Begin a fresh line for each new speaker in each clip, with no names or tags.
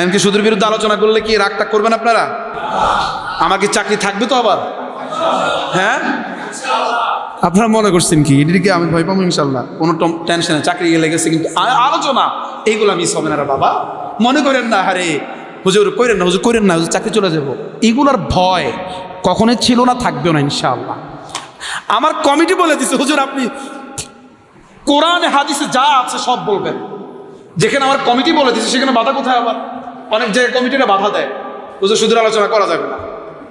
এমনকি সুদের বিরুদ্ধে আলোচনা করলে কি রাগ রাগটা করবেন আপনারা? আমার কি চাকরি থাকবে তো আবার? হ্যাঁ? আপনারা মনে করছেন কি? এটিকে আমি ভয় পাবো ইনশাল্লাহ? কোনো টেনশনে চাকরি গেলে গেছে, কিন্তু আলোচনা, এইগুলো মিস হবে না বাবা। মনে করেন না হারে হুজুর করেন না, হুজুর করেন না, হুজুর, চাকরি চলে যাব। এগুলোর ভয় কখনোই ছিল না, থাকবেও না ইনশাআল্লাহ। আমার কমিটি বলে দিছে, হুজুর, আপনি কোরআনে, হাদিসে যা আছে সব বলবেন। যেখানে আমার কমিটি বলে দিছে, সেখানে বাধা কোথায় আবার? অনেক জায়গায় কমিটিরা বাধা দেয়। হুজুর সুদের আলোচনা করা যাবে না।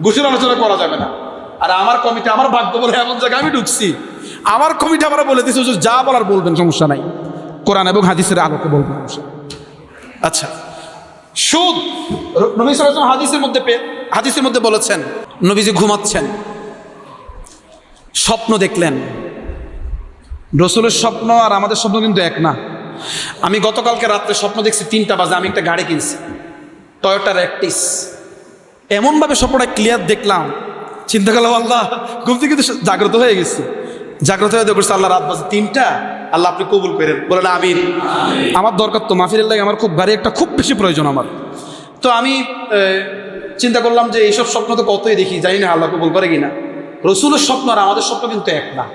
ঘুষের আলোচনা করা যাবে না। আর আমার কমিটি আমার ভাগ্য বলে এমন জায়গায় আমি ঢুকছি। আমার কমিটি আমরা বলে হুজুর, যা বলার বলবেন, সমস্যা নাই। কোরআন এবং হাদিসের আলোকে বলবেন আচ্ছা। সুদ নবী আলাইহি হাদিসের মধ্যে হাদিসের মধ্যে বলেছেন, নবীজি ঘুমাচ্ছেন। স্বপ্ন দেখলেন। রসুলের স্বপ্ন আর আমাদের স্বপ্ন কিন্তু এক না। আমি গতকালকে রাত্রে স্বপ্ন দেখছি তিনটা বাজে, আমি একটা গাড়ি কিনছি। টয়োটার অ্যাক্টিস এমনভাবে স্বপ্নটা ক্লিয়ার দেখলাম। চিন্তা করলাম, আল্লাহ, ঘুম কিন্তু জাগ্রত হয়ে গেছে। জাগ্রত হয়ে দেখছি আল্লাহ রাত বাজে তিনটা। আল্লাহ আপনি কবুল করেন। বলেন আমির আমার দরকার তো মাফির লাগে আমার খুব গাড়ি একটা খুব বেশি প্রয়োজন আমার। তো আমি চিন্তা করলাম যে এইসব স্বপ্ন তো কতই দেখি, জানি না আল্লাহ কবুল করে কিনা। রসুলের স্বপ্ন আর আমাদের স্বপ্ন কিন্তু এক না।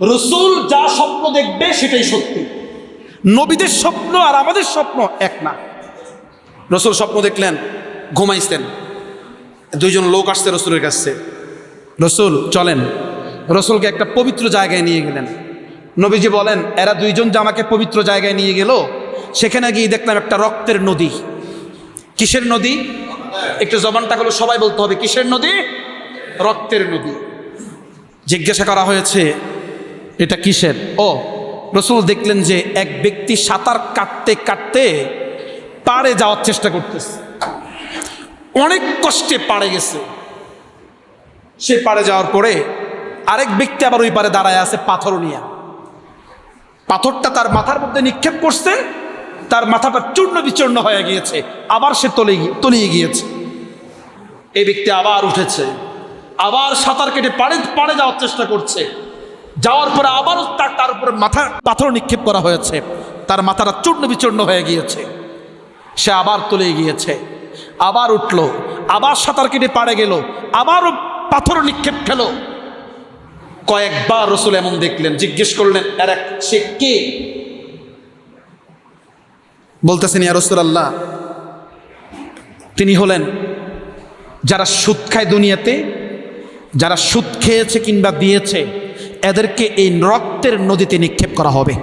রসুল যা স্বপ্ন দেখবে সেটাই সত্যি। নবীদের স্বপ্ন আর আমাদের স্বপ্ন এক না। রসুল স্বপ্ন দেখলেন, ঘুমাইছেন। দুইজন লোক আসছে রসুলের কাছে। রসুল, চলেন। রসুলকে একটা পবিত্র জায়গায় নিয়ে গেলেন। নবীজি বলেন, এরা দুইজন যে আমাকে পবিত্র জায়গায় নিয়ে গেল, সেখানে গিয়ে দেখলাম একটা রক্তের নদী। কিসের নদী? একটু জবানটা হলো সবাই বলতে হবে, কিসের নদী? রক্তের নদী। জিজ্ঞাসা করা হয়েছে, এটা কিসের? ও, রসুল দেখলেন যে এক ব্যক্তি সাঁতার কাটতে কাটতে পাড়ে যাওয়ার চেষ্টা করতেছে। অনেক কষ্টে পাড়ে গেছে। সে পাড়ে যাওয়ার পরে আরেক ব্যক্তি আবার ওই পারে দাঁড়ায় আছে পাথর নিয়ে। পাথরটা তার মাথার মধ্যে নিক্ষেপ করছে, তার মাথাটা চূর্ণ বিচূর্ণ হয়ে গিয়েছে, আবার সে তলে তলিয়ে গিয়েছে। এই ব্যক্তি আবার উঠেছে, আবার সাঁতার কেটে পাড়ে পাড়ে যাওয়ার চেষ্টা করছে। যাওয়ার পরে আবারও তার তার উপরে মাথা, পাথর নিক্ষেপ করা হয়েছে। তার মাথাটা চূর্ণ বিচূর্ণ হয়ে গিয়েছে। সে আবার তলে গিয়েছে, আবার উঠল, আবার সাঁতার কেটে পাড়ে গেল, আবারও পাথর নিক্ষেপ খেলো। কয়েকবার রসুল এমন দেখলেন, জিজ্ঞেস করলেন, এর এক সে কে? বলতেছেন, ইয়া রসুল আল্লাহ তিনি হলেন, যারা সুদ খায় দুনিয়াতে, যারা সুদ খেয়েছে কিংবা দিয়েছে, এদেরকে এই রক্তের নদীতে নিক্ষেপ করা হবে।